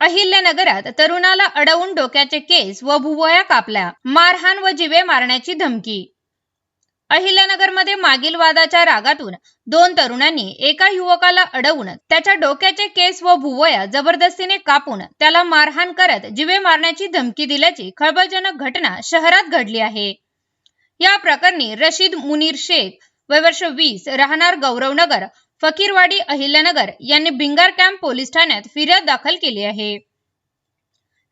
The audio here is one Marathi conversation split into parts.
अहिल्यानगरात तरुणाला अडवून डोक्याचे केस व भुवया कापल्या. मारहाण व जिवे मारण्याची धमकी. अहिल्यानगरमध्ये मागील वादाच्या रागातून दोन तरुणांनी एका युवकाला अडवून त्याच्या डोक्याचे केस व भुवया जबरदस्तीने कापून त्याला मारहाण करत जिवे मारण्याची धमकी दिल्याची खळबळजनक घटना शहरात घडली आहे. या प्रकरणी रशीद मुनीर शेख वय वर्ष वीस राहणार गौरवनगर फकीरवाडी अहिल्यानगर यांनी भिंगार कॅम्प पोलीस ठाण्यात फिर्याद दाखल केली आहे.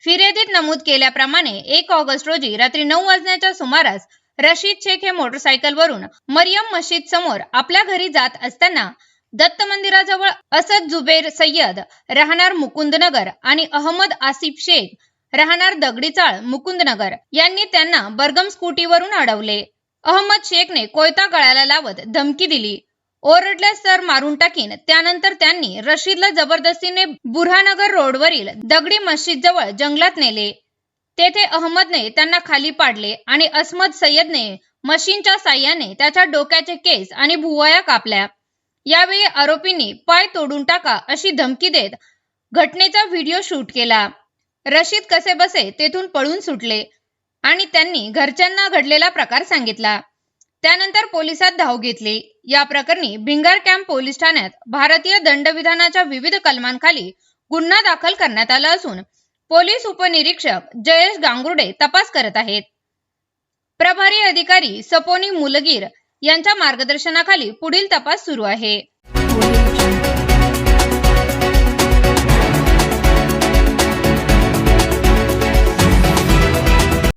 फिर्यादीत नमूद केल्याप्रमाणे एक ऑगस्ट रोजी रात्री नऊ वाजण्याच्या सुमारास रशीद शेख हे मोटरसायकलवरून मरियम मशीद समोर आपल्या घरी जात असताना दत्त मंदिराजवळ असद जुबेर सय्यद राहणार मुकुंदनगर आणि अहमद आसिफ शेख राहणार दगडीचाळ मुकुंदनगर यांनी त्यांना बर्गम स्कूटीवरून अडवले. अहमद शेखने कोयता गळ्याला लावत धमकी दिली. ओरडल्यास तर मारून टाकीन. त्यानंतर त्यांनी रशीदला जबरदस्तीने बुरहानगर रोडवरील दगडी मस्जिद जवळ जंगलात नेले. तेथे अहमदने त्यांना खाली पाडले आणि अस्मद सय्यदने मशीनच्या साह्याने त्याच्या डोक्याचे केस आणि भुवया कापल्या. यावेळी आरोपींनी पाय तोडून टाका अशी धमकी देत घटनेचा व्हिडिओ शूट केला. रशीद कसे बसे तेथून पळून सुटले आणि त्यांनी घरच्यांना घडलेला प्रकार सांगितला. त्यानंतर पोलिसात धाव घेतली. या प्रकरणी भिंगार कॅम्प पोलीस ठाण्यात भारतीय दंडविधानाच्या विविध कलमांखाली गुन्हा दाखल करण्यात आला असून पोलीस उपनिरीक्षक जयेश गांगुर्डे तपास करत आहेत. प्रभारी अधिकारी सपोनी मुलगीर यांच्या मार्गदर्शनाखाली पुढील तपास सुरू आहे.